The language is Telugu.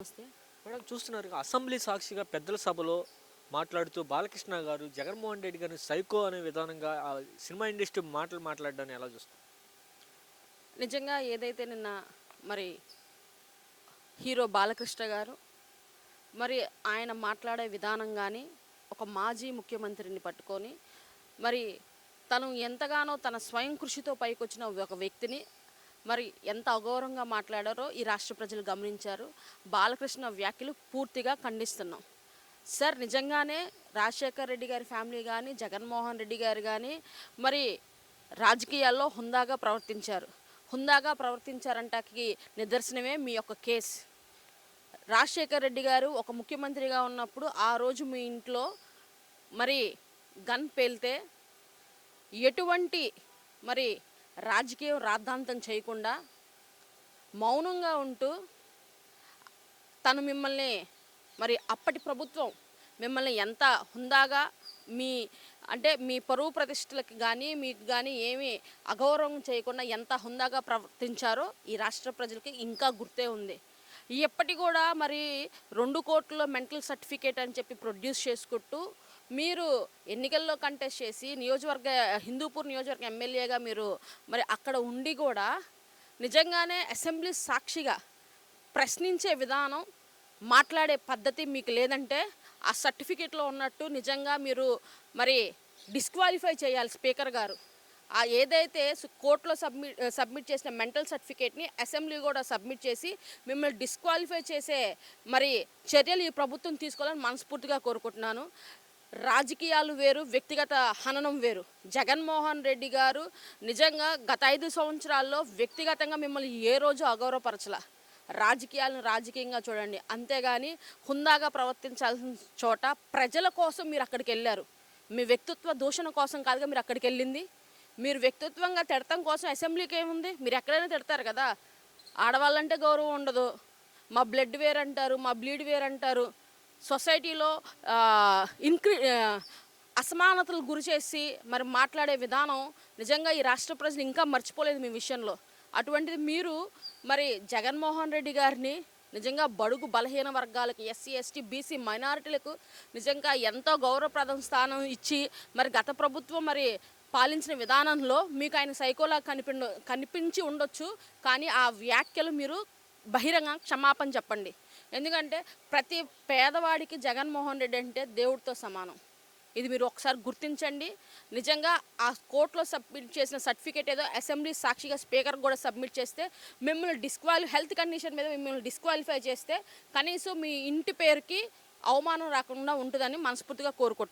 నమస్తే మేడం చూస్తున్నారు అసెంబ్లీ సాక్షిగా పెద్దల సభలో మాట్లాడుతూ బాలకృష్ణ గారు జగన్మోహన్ రెడ్డి గారిని సైకో అనే విధానంగా సినిమా ఇండస్ట్రీ మాటలు మాట్లాడడాన్ని ఎలా చూస్తారు? నిజంగా ఏదైతే నిన్న మరి హీరో బాలకృష్ణ గారు మరి ఆయన మాట్లాడే విధానం కానీ ఒక మాజీ ముఖ్యమంత్రిని పట్టుకొని మరి తను ఎంతగానో తన స్వయం కృషితో పైకొచ్చిన ఒక వ్యక్తిని మరి ఎంత అగౌరవంగా మాట్లాడారో ఈ రాష్ట్ర ప్రజలు గమనించారు. బాలకృష్ణ వ్యాఖ్యలు పూర్తిగా ఖండిస్తున్నాం. సార్ నిజంగానే రాజశేఖర్ రెడ్డి గారి ఫ్యామిలీ కానీ జగన్మోహన్ రెడ్డి గారు కానీ మరి రాజకీయాల్లో హుందాగా ప్రవర్తించారు. హుందాగా ప్రవర్తించారంటకి నిదర్శనమే మీ యొక్క కేసు. రాజశేఖర్ రెడ్డి గారు ఒక ముఖ్యమంత్రిగా ఉన్నప్పుడు ఆ రోజు మీ ఇంట్లో మరి గన్ పేలితే ఎటువంటి మరి రాజకీయం రాద్ధాంతం చేయకుండా మౌనంగా ఉంటూ తను మిమ్మల్ని మరి అప్పటి ప్రభుత్వం మిమ్మల్ని ఎంత హుందాగా మీ అంటే మీ పరువు ప్రతిష్టలకు కానీ మీకు కానీ ఏమీ అగౌరవం చేయకుండా ఎంత హుందాగా ప్రవర్తించారో ఈ రాష్ట్ర ప్రజలకి ఇంకా గుర్తే ఉంది. ఇప్పటి కూడా మరి రెండు కోట్ల మెంటల్ సర్టిఫికేట్ అని చెప్పి ప్రొడ్యూస్ చేసుకుంటూ మీరు ఎన్నికల్లో కంటెస్ట్ చేసి నియోజకవర్గ హిందూపూర్ నియోజకవర్గ ఎమ్మెల్యేగా మీరు మరి అక్కడ ఉండి కూడా నిజంగానే అసెంబ్లీ సాక్షిగా ప్రశ్నించే విధానం మాట్లాడే పద్ధతి మీకు లేదంటే ఆ సర్టిఫికేట్లో ఉన్నట్టు నిజంగా మీరు మరి డిస్క్వాలిఫై చేయాలి స్పీకర్ గారు. ఆ ఏదైతే కోర్టులో సబ్మిట్ సబ్మిట్ చేసిన మెంటల్ సర్టిఫికేట్ని అసెంబ్లీ కూడా సబ్మిట్ చేసి మిమ్మల్ని డిస్క్వాలిఫై చేసే మరి చర్యలు ఈ ప్రభుత్వం తీసుకోవాలని మనస్ఫూర్తిగా కోరుకుంటున్నాను. రాజకీయాలు వేరు వ్యక్తిగత హననం వేరు. జగన్మోహన్ రెడ్డి గారు నిజంగా గత ఐదు సంవత్సరాల్లో వ్యక్తిగతంగా మిమ్మల్ని ఏ రోజు అగౌరవపరచలా? రాజకీయాలను రాజకీయంగా చూడండి. అంతేగాని హుందాగా ప్రవర్తించాల్సిన చోట ప్రజల కోసం మీరు అక్కడికి వెళ్ళారు. మీ వ్యక్తిత్వ దూషణ కోసం కాదుగా మీరు అక్కడికి వెళ్ళింది. మీరు వ్యక్తిత్వంగా తిడతం కోసం అసెంబ్లీకి ఏముంది? మీరు ఎక్కడైనా తిడతారు కదా? ఆడవాళ్ళంటే గౌరవం ఉండదు. మా బ్లడ్ వేర్ అంటారు మా బ్లీడ్ వేర్ అంటారు సొసైటీలో ఇన్క్రీ అసమానతలు గురి చేసి మరి మాట్లాడే విధానం నిజంగా ఈ రాష్ట్ర ప్రజలు ఇంకా మర్చిపోలేదు మీ విషయంలో. అటువంటిది మీరు మరి జగన్మోహన్ రెడ్డి గారిని నిజంగా బడుగు బలహీన వర్గాలకు ఎస్సీ ఎస్టీ బీసీ మైనారిటీలకు నిజంగా ఎంతో గౌరవప్రదం స్థానం ఇచ్చి మరి గత ప్రభుత్వం మరి పాలించిన విధానంలో మీకు ఆయన సైకోలా కనిపిండ కనిపించి ఉండొచ్చు. కానీ ఆ వ్యాఖ్యలు మీరు బహిరంగ క్షమాపణ చెప్పండి. ఎందుకంటే ప్రతి పేదవాడికి జగన్మోహన్ రెడ్డి అంటే దేవుడితో సమానం. ఇది మీరు ఒకసారి గుర్తించండి. నిజంగా ఆ కోర్టులో సబ్మిట్ చేసిన సర్టిఫికేట్ ఏదో అసెంబ్లీ సాక్షిగా స్పీకర్ కూడా సబ్మిట్ చేస్తే మిమ్మల్ని డిస్క్వాలి హెల్త్ కండిషన్ మీద మిమ్మల్ని డిస్క్వాలిఫై చేస్తే కనీసం మీ ఇంటి పేరుకి అవమానం రాకుండా ఉంటుందని మనస్ఫూర్తిగా కోరుకుంటున్నాను.